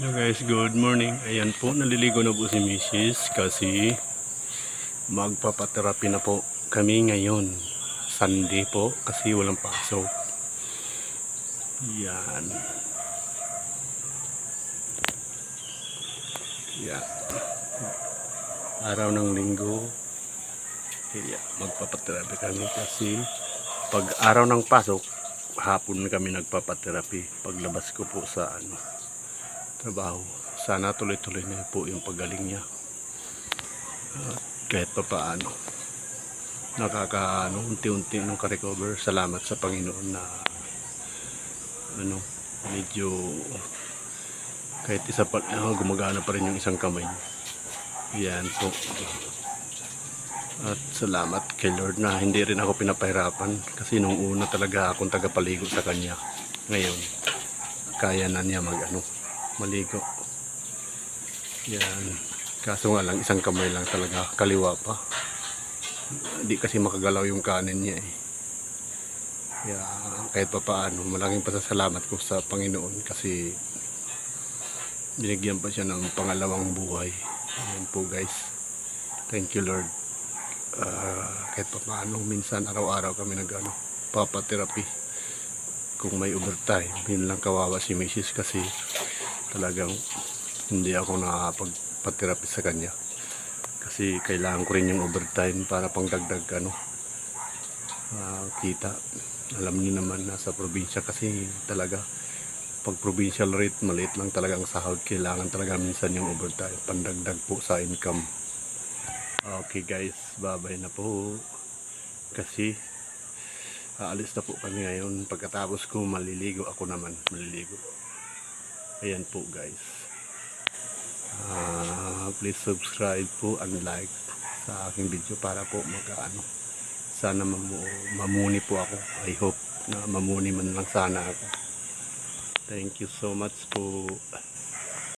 Hello guys, good morning. Ayan po, naliligo na po si Mrs. kasi magpapaterapi na po kami ngayon. Sunday po kasi walang pasok. Yan. Yan. Araw ng linggo. Kaya magpapaterapi kami kasi pag araw ng pasok, hapon kami nagpapaterapi. Paglabas ko po sa ano, trabaho. Sana tuloy-tuloy na po yung paggaling niya. At kahit pa paano, nakaka, ano, unti-unti nung ka-recover. Salamat sa Panginoon na, ano, medyo, kahit isa pa, ah, gumagana pa rin yung isang kamay. Yan po. At salamat kay Lord na hindi rin ako pinapahirapan kasi nung una talaga akong tagapaligo sa kanya. Ngayon, kaya na niya mag ano, maligo. Yan. Kaso nga lang, isang kamay lang talaga, kaliwa pa. Hindi kasi makagalaw yung kanin niya eh. Kaya kahit pa paano, malaking pasasalamat ko sa Panginoon kasi binigyan pa siya ng pangalawang buhay. Ayan po guys. Thank you Lord. Ah, kahit pa paano, minsan araw-araw kami nag ano, papatherapy. Kung may overtime, yun lang kawawa si Mrs. kasi talagang hindi ako nakapagpatherapy sa kanya. Kasi kailangan ko rin yung overtime para pangdagdag ano, ah, kita. Alam niyo naman nasa probinsya kasi talaga. Pag provincial rate maliit lang talaga ang sahod. Kailangan talaga minsan yung overtime. Pandagdag po sa income. Okay guys. Babay na po. Kasi aalis na po kami ngayon. Pagkatapos ko maliligo ako naman. Maliligo ayan po guys. Ah, please subscribe po and like sa aking video para po magkaano sana mamu mamuni po ako. I hope na mamuni man lang sana ako. Thank you so much po